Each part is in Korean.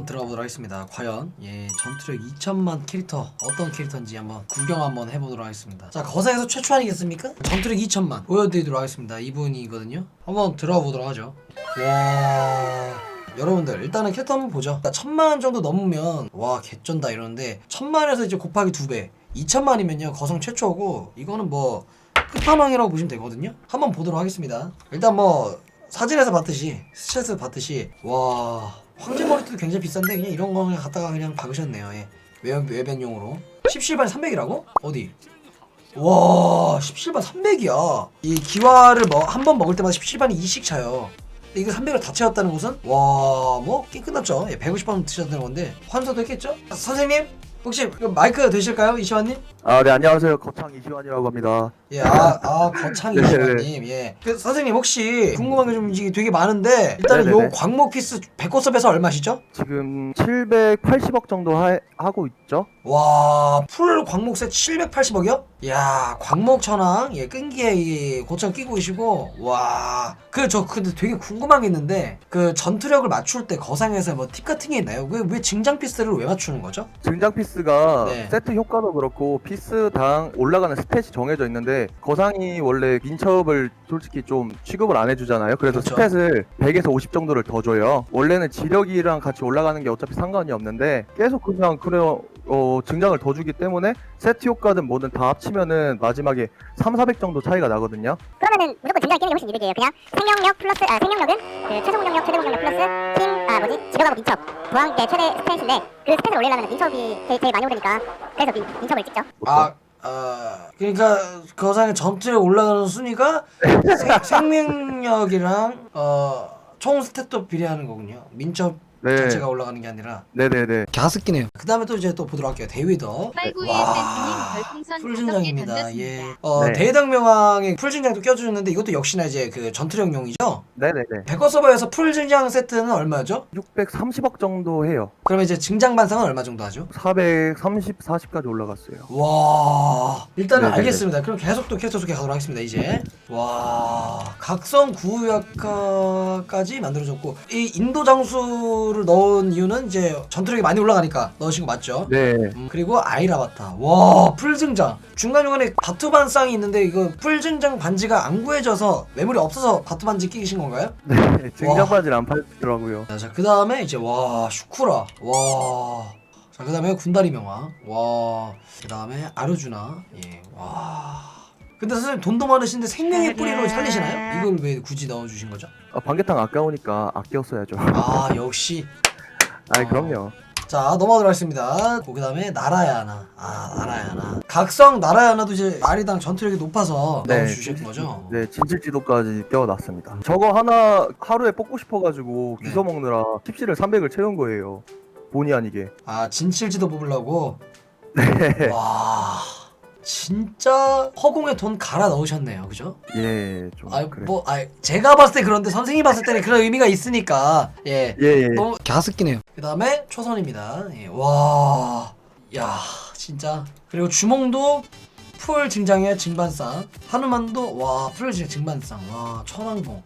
한번 들어가 보도록 하겠습니다. 과연 예 전투력 2천만 캐릭터 어떤 캐릭터인지 한번 구경 한번 해보도록 하겠습니다. 자 거사에서 최초 아니겠습니까? 전투력 2천만 보여드리도록 하겠습니다. 이분이거든요. 한번 들어가 보도록 하죠. 와. 여러분들 일단은 캐릭터 한번 보죠. 천만 정도 넘으면 와 개쩐다 이러는데 천만에서 이제 곱하기 두 배. 2천만이면요 거성 최초고 이거는 뭐 끝판왕이라고 보시면 되거든요. 한번 보도록 하겠습니다. 일단 뭐 사진에서 봤듯이 스트레스 봤듯이 와 황제 머리도 굉장히 비싼데 그냥 이런 거 그냥 갖다가 그냥 박으셨네요. 예. 외, 외변용으로 17반 300이라고? 어디? 와 17반 300이야. 이 기와를 뭐 한 번 먹을 때마다 17반이 2씩 차요. 근데 이거 300을 다 채웠다는 것은 와 뭐 게임 끝났죠. 예, 150반 드셨다는 건데 환서도 했겠죠? 아, 선생님 혹시 그 마이크 되실까요 이시환님? 아, 네, 안녕하세요. 거창 이시환이라고 합니다. 예, 아, 아 거창 네, 이시환님, 예. 그 선생님 혹시 궁금한 게 좀 되게 많은데 일단은 요 네네네. 광목 피스 백호섭에서 얼마시죠? 지금 780억 정도 하, 하고 있죠? 와, 풀 광목세 780억이요? 야, 광목 천왕, 예, 끈기에 이 고창 끼고 계시고, 와, 그 저 근데 되게 궁금한 게 있는데 그 전투력을 맞출 때 거상에서 뭐 팁 같은 게 있나요? 왜 왜 증장 피스를 왜 맞추는 거죠? 증장 피스가 네. 세트 효과도 그렇고 피스당 올라가는 스탯이 정해져 있는데 거상이 원래 민첩을 솔직히 좀 취급을 안 해주잖아요. 그래서 그렇죠. 스탯을 100에서 50 정도를 더 줘요. 원래는 지력이랑 같이 올라가는 게 어차피 상관이 없는데 계속 그냥 그래요. 어, 증장을 더 주기 때문에 세트 효과든 뭐든 다 합치면은 마지막에 3, 400 정도 차이가 나거든요. 그러면은 무조건 증장이 끼는 게 훨씬 이득이에요. 그냥 생명력 플러스 아 생명력은 그 최소 공격력, 최대 공격력 플러스 팀아 뭐지 지력하고 민첩 보안계 최대 스탯인데 그 스탯을 올리려면 민첩이 제일, 제일 많이 오르니까 그래서 민, 민첩을 찍죠. 아, 아, 그러니까 거상의 전투력 올라가는 순위가 생, 생명력이랑 어, 총 스탯도 비례하는 거군요. 민첩 네, 자체가 올라가는 게 아니라 네네네. 가습기네요. 그 다음에 또 이제 또 보도록 할게요. 대위더. 8921 와, 센스님 별풍선 다섯 개 풀진장입니다. 던졌습니다. 예. 어, 네. 대당명왕에 풀진장도 껴주셨는데 이것도 역시나 이제 그 전투력용이죠. 네네네. 백거 서버에서 풀진장 세트는 얼마죠? 630억 정도 해요. 그러면 이제 증장 반상은 얼마 정도 하죠? 430, 40까지 올라갔어요. 와 일단은 네네네. 알겠습니다. 그럼 계속 또 캐릭터 소개 가도록 하겠습니다. 이제 와 각성 구약화까지 만들어졌고 이 인도 장수를 넣은 이유는 이제 전투력이 많이 올라가니까 넣으신 거 맞죠? 네. 음, 그리고 아이라바타 와 풀증장 중간중간에 바투 반쌍이 있는데 이거 풀증장 반지가 안 구해져서 매물이 없어서 바투 반지 끼신 건가요? 네. 증장 바지를 안 팔더라고요. 자 그 다음에 이제 와 슈쿠라 와 자 그 다음에 군다리 명왕 와그 다음에 아르주나 예 와 근데 선생님 돈도 많으신데 생명의 뿌리로 살리시나요? 이걸 왜 굳이 넣어주신 거죠? 아, 반개탕 아까우니까 아껴 써야죠. 아 역시 아 이 그럼요. 자 넘어가도록 하겠습니다 그 다음에 나라야나 아 나라야나 각성 나라야나도 이제 마리당 전투력이 높아서 넣어주신 거죠? 네, 진실지도까지 껴놨습니다. 저거 하나 하루에 뽑고 싶어가지고 네. 귀서 먹느라 tip시를 300을 채운 거예요. 본의 아니게. 아 진실지도 뽑으려고 네. 와 진짜 허공에 돈 갈아 넣으셨네요 그죠? 예, 좀 아, 그래. 뭐, 아, 제가 봤을 때 그런데 선생님이 봤을 때는 그런 의미가 있으니까 예. 예, 예. 너무 갸스끼네요. 그 다음에 초선입니다. 예. 와, 야, 진짜. 그리고 주몽도 풀 증장의 증반상, 하누만도 와, 풀 증- 증반상, 와, 천왕봉.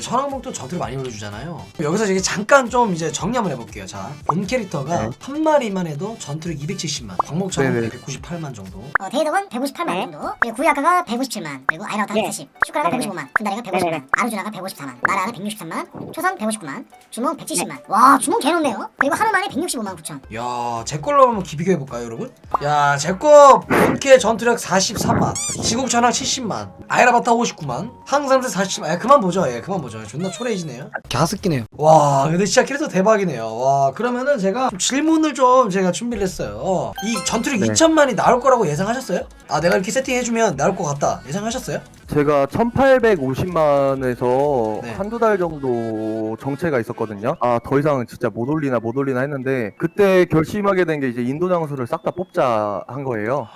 천왕봉도 전투를 많이 올려주잖아요. 여기서 이제 잠깐 좀 이제 정리 한번 해볼게요. 자, 본 캐릭터가 네. 한 마리만 해도 전투력 270만, 광목천왕 네네. 198만 정도. 어, 대덕은 158만 네. 정도 그리고 구약가가 157만 그리고 아이라우타가 예. 140 슈크라가 네네. 155만 군다리가 150만 네네. 아르주나가 154만 나라가 163만 초선 159만 주몽 170만 와 주몽 개놓네요 그리고 하루 만에 165만 9천 야, 제 걸로 한번 비교 해 볼까요, 여러분? 야, 제거 본캐 전투력 44만, 지국 전황 70만, 아이라바타 59만, 항상세 40만. 야, 그만 보죠. 예, 그만 보죠. 존나 초레이지네요. 갸스끼네요. 와, 근데 진짜 캐릭터 대박이네요. 와, 그러면은 제가 좀 질문을 좀 제가 준비를 했어요. 이 전투력 네. 2천만이 나올 거라고 예상하셨어요? 아, 내가 이렇게 세팅해주면 나올 것 같다. 예상하셨어요? 제가 1850만에서 네. 한두 달 정도 정체가 있었거든요. 아, 더 이상 진짜 못 올리나 못 올리나 했는데 그때 결심하게 된 게 이제 인도 장수를 싹 다 뽑자 한 거예요.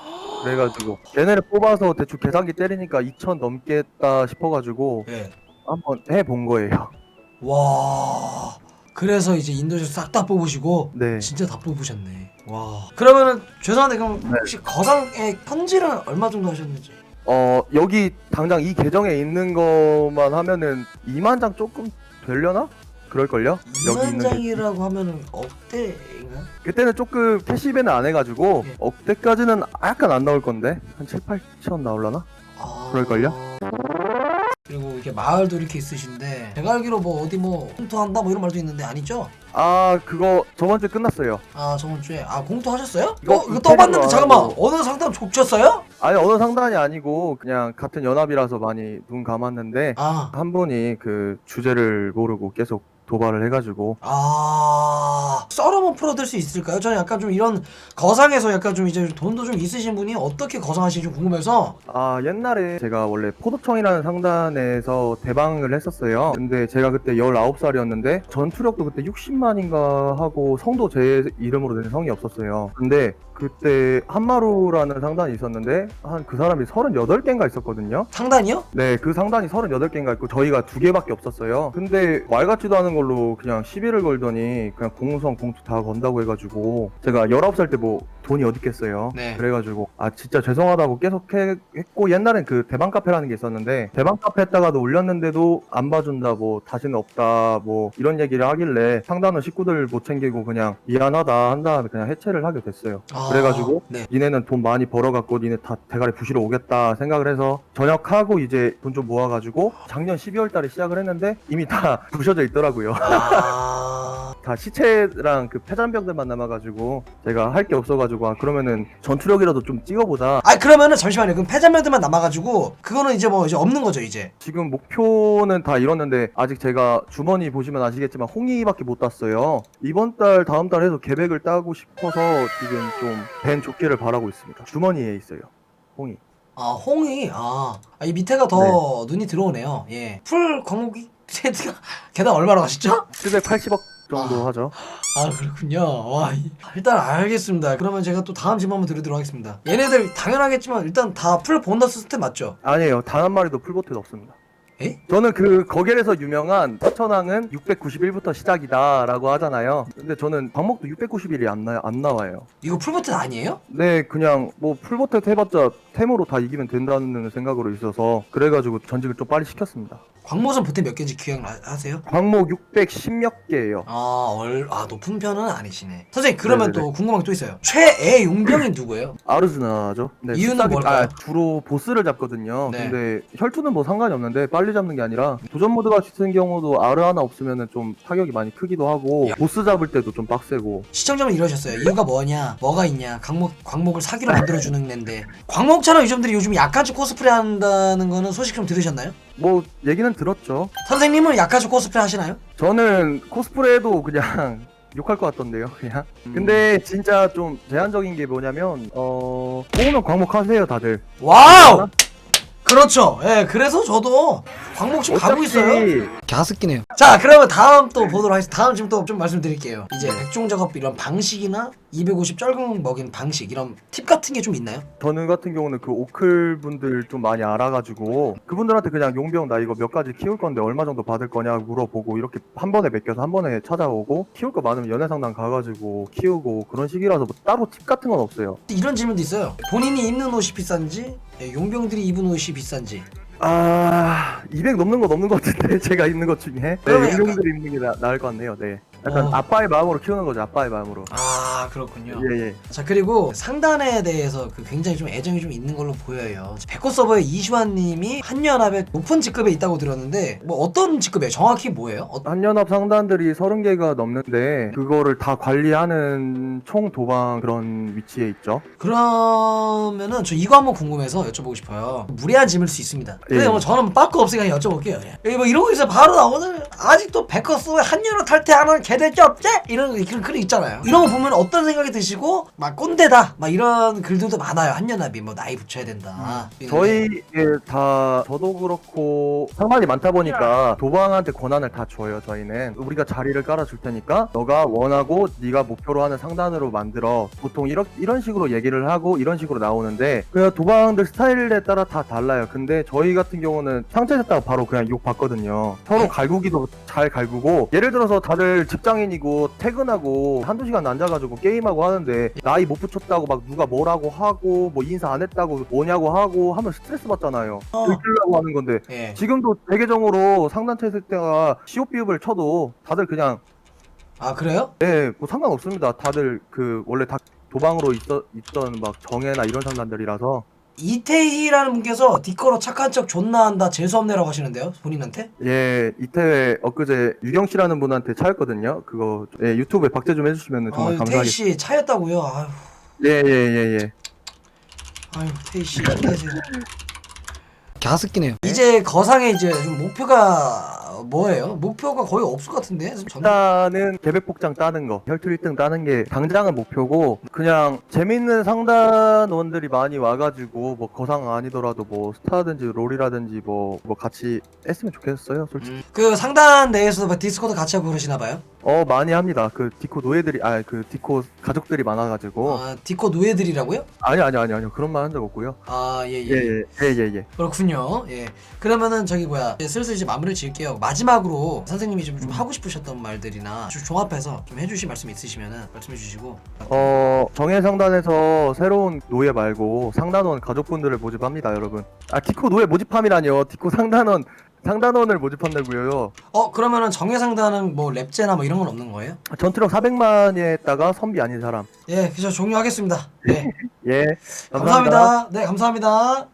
그래가지고 얘네를 뽑아서 대충 계산기 때리니까 2천 넘겠다 싶어가지고 예. 한번 해본 거예요. 와. 그래서 이제 인도에서 싹 다 뽑으시고 네. 진짜 다 뽑으셨네. 와. 그러면은 죄송한데 그럼 네. 혹시 거상의 편지는 얼마 정도 하셨는지? 어 여기 당장 이 계정에 있는 것만 하면은 2만 장 조금 되려나? 그럴걸요? 여기 있는 게. 이만장이라고 하면은 억대인가? 그때는 조금 캐시밴을 안 해가지고 예. 억대까지는 약간 안 나올 건데 한 7, 8천 나올라나? 아... 그럴걸요? 그리고 이렇게 마을도 이렇게 있으신데 제가 알기로 뭐 어디 뭐 공투한다 뭐 이런 말도 있는데 아니죠? 아 그거 저번 주에 끝났어요. 아 저번 주에 아 공투하셨어요? 이거 어 이거 떠봤는데 이태리로 잠깐만 하고. 어느 상담 족쳤어요? 아니 어느 상단이 아니고 그냥 같은 연합이라서 많이 눈 감았는데 아 한 분이 그 주제를 모르고 계속 도발을 해가지고 아 썰어만 풀어드릴 수 있을까요? 저는 약간 좀 이런 거상에서 약간 좀 이제 돈도 좀 있으신 분이 어떻게 거상하시는지 좀 궁금해서 아 옛날에 제가 원래 포도청이라는 상단에서 대방을 했었어요 근데 제가 그때 19살이었는데 전투력도 그때 60만인가 하고 성도 제 이름으로 된 성이 없었어요 근데 그때 한마루라는 상단이 있었는데 한 그 사람이 38개인가 있었거든요 상단이요? 네, 그 상단이 38개인가 있고 저희가 두 개밖에 없었어요. 근데 말 같지도 않은 걸로 그냥 시비를 걸더니 그냥 공성 공투 다 건다고 해가지고 제가 19살 때 뭐 돈이 어디 있겠어요. 네. 그래가지고 아 진짜 죄송하다고 계속 해- 했고 옛날엔 그 대방 카페라는 게 있었는데 대방 카페 했다가도 올렸는데도 안 봐준다 뭐 다시는 없다 뭐 이런 얘기를 하길래 상단은 식구들 못 챙기고 그냥 미안하다 한 다음에 그냥 해체를 하게 됐어요. 아, 그래가지고 네. 니네는 돈 많이 벌어갖고 니네 다 대가리 부시러 오겠다 생각을 해서 전역하고 이제 돈 좀 모아가지고 작년 12월 달에 시작을 했는데 이미 다 부셔져 있더라고요. 아... 다 시체랑 그 폐잔병들만 남아가지고 제가 할 게 없어가지고 아 그러면은 전투력이라도 좀 찍어보자. 아 그러면은 잠시만요 그럼 패자면들만 남아가지고 그거는 이제 뭐 이제 없는 거죠 이제 지금 목표는 다 이뤘는데 아직 제가 주머니 보시면 아시겠지만 홍이밖에 못 땄어요. 이번 달 다음 달 해서 계획을 따고 싶어서 지금 좀벤 좋기를 바라고 있습니다. 주머니에 있어요. 홍이. 아 홍이 아 이 밑에가 더 눈이 들어오네요 예 풀 광목이 세트가 개당 얼마나 가시죠? 780억 정도 아. 하죠. 아 그렇군요. 와 이- 일단 알겠습니다. 그러면 제가 또 다음 질문 한번 드리도록 하겠습니다. 얘네들 당연하겠지만 일단 다 풀 보너스 스텝 맞죠? 아니에요. 단 한 마리도 풀보트도 없습니다. 에? 저는 그 거길에서 유명한 서천왕은 691부터 시작이다라고 하잖아요. 근데 저는 광목도 691이 안, 나, 안 나와요. 이거 풀보트 아니에요? 네, 그냥 뭐 풀보트 해봤자 템으로 다 이기면 된다는 생각으로 있어서 그래가지고 전직을 좀 빨리 시켰습니다. 광모선 보태 몇 개인지 기억하세요? 광목 610몇 개예요. 아, 얼, 아 높은 편은 아니시네. 선생님 그러면 네네네. 또 궁금한 게 또 있어요. 최애 용병이 누구예요? 아르즈나죠. 네, 이유는 뭘까요? 아, 주로 보스를 잡거든요. 네. 근데 혈투는 뭐 상관이 없는데 빨리 잡는 게 아니라 도전 모드 같은 경우도 아르 하나 없으면은 좀 타격이 많이 크기도 하고 야. 보스 잡을 때도 좀 빡세고 시청자분 이러셨어요. 이유가 뭐냐? 뭐가 있냐? 광목 광목을 사기로 만들어 주는 앤데 광목처럼 요즘들이 요즘 약간씩 코스프레 한다는 거는 소식 좀 들으셨나요? 뭐 얘기는 들었죠. 선생님은 약간씩 코스프레 하시나요? 저는 코스프레도 그냥 욕할 것 같던데요, 그냥. 음. 근데 진짜 좀 제한적인 게 뭐냐면 어 뽑으면 광목하세요, 다들. 와우! 그렇죠. 예, 그래서 저도 광목집 가고 있어요. 가습기네요. 자, 그러면 다음 또 보도록 하겠습니다. 다음 지금 또 좀 말씀드릴게요. 이제 백중 작업 이런 방식이나 250 쩔궁 먹인 방식 이런 팁 같은 게 좀 있나요? 저는 같은 경우는 그 오클 분들 좀 많이 알아가지고 그분들한테 그냥 용병 나 이거 몇 가지 키울 건데 얼마 정도 받을 거냐 물어보고 이렇게 한 번에 맡겨서 한 번에 찾아오고 키울 거 많으면 연애 상담 가가지고 키우고 그런 식이라서 뭐 따로 팁 같은 건 없어요. 이런 질문도 있어요. 본인이 입는 옷이 비싼지, 예, 용병들이 입은 옷이 비싼지. 아, 200 넘는 거 넘는 것 같은데 제가 입는 것 중에 네, 그러면 약간- 용병들 입는 게 나, 나을 것 같네요. 네, 약간 어. 아빠의 마음으로 키우는 거죠. 아빠의 마음으로. 아, 그렇군요. 예 예. 자 그리고 상단에 대해서 그 굉장히 좀 애정이 좀 있는 걸로 보여요. 백호 서버의 이슈환님이 한연합에 높은 직급에 있다고 들었는데 뭐 어떤 직급이에요? 정확히 뭐예요? 어, 한연합 상단들이 30개가 넘는데 그거를 다 관리하는 총 도방 그런 위치에 있죠. 그러면은 저 이거 한번 궁금해서 여쭤보고 싶어요. 무례한 질문일 수 있습니다. 근데 예. 뭐 저는 빠꾸 없으니까 여쭤볼게요. 예. 여기 뭐 이러고 있어 바로 나오는 아직도 서버에 한연합 탈퇴하는 개들지 없지? 이런 그런 글이 있잖아요. 이런 거 보면 어떤 생각이 드시고 막 꼰대다 막 이런 글들도 많아요. 한연합이 뭐 나이 붙여야 된다. 저희에 다 저도 그렇고 상관이 많다 보니까 도방한테 권한을 다 줘요. 저희는 우리가 자리를 깔아줄 테니까 너가 원하고 네가 목표로 하는 상단으로 만들어. 보통 이런 이런 식으로 얘기를 하고 이런 식으로 나오는데 그 도방들 스타일에 따라 다 달라요. 근데 저희 같은 경우는 상처됐다가 바로 그냥 욕 받거든요. 서로 네. 갈구기도 잘 갈구고 예를 들어서 다들 직장인이고 퇴근하고 한두 시간 앉아가지고 게임하고 하는데 나이 못 붙였다고 막 누가 뭐라고 하고 뭐 인사 안 했다고 뭐냐고 하고 하면 스트레스 받잖아요. 어. 들키려고 하는 건데 예. 지금도 대개정으로 상단체 있을 때가 시옷 비읍을 쳐도 다들 그냥 아 그래요? 네, 뭐 상관없습니다. 다들 그 원래 다 도방으로 있어, 있던 막 정예나 이런 상단들이라서 이태희라는 분께서 디코로 착한 척 존나 한다 재수없네라고 하시는데요 본인한테? 예 이태 엊그제 유경 씨라는 분한테 차였거든요. 그거 예, 유튜브에 박제 좀 해주시면 정말 아유 태희 감사하겠습니다. 씨 차였다고요? 아유 예 예 예 예. 아유 태희 씨 힘내세요. 갸스끼네요. 이제 거상의 이제 좀 목표가 뭐예요? 목표가 거의 없을 것 같은데. 저는 일단은 개백복장 따는 거, 혈투 1등 따는 게 당장은 목표고 그냥 재밌는 상단원들이 많이 와가지고 뭐 거상 아니더라도 뭐 스타든지 롤이라든지 뭐 뭐 같이 했으면 좋겠어요. 솔직히 음, 그 상단 내에서도 막 디스코드 같이 하고 그러시나 봐요. 어 많이 합니다. 그 디코 노예들이 아 그 디코 가족들이 많아가지고 아 디코 노예들이라고요? 아니 아니 아니 아니요 그런 말 한 적 없고요. 아예 예. 예예예 예, 예, 예. 그렇군요. 예. 그러면은 저기 뭐야 이제 슬슬 이제 마무리를 지을게요. 마지막으로 선생님이 좀, 좀 하고 싶으셨던 말들이나 좀 종합해서 좀 해주실 말씀 있으시면은 말씀해 주시고. 어 정예 상단에서 새로운 노예 말고 상단원 가족분들을 모집합니다, 여러분. 아 디코 노예 모집함이라뇨. 디코 상단원 상단원을 모집한다고요. 어 그러면은 정예상단은 뭐 랩제나 뭐 이런 건 없는 거예요? 전투력 400만에다가 선비 아닌 사람. 예, 그저 종료하겠습니다. 예. 예. 감사합니다. 네, 감사합니다.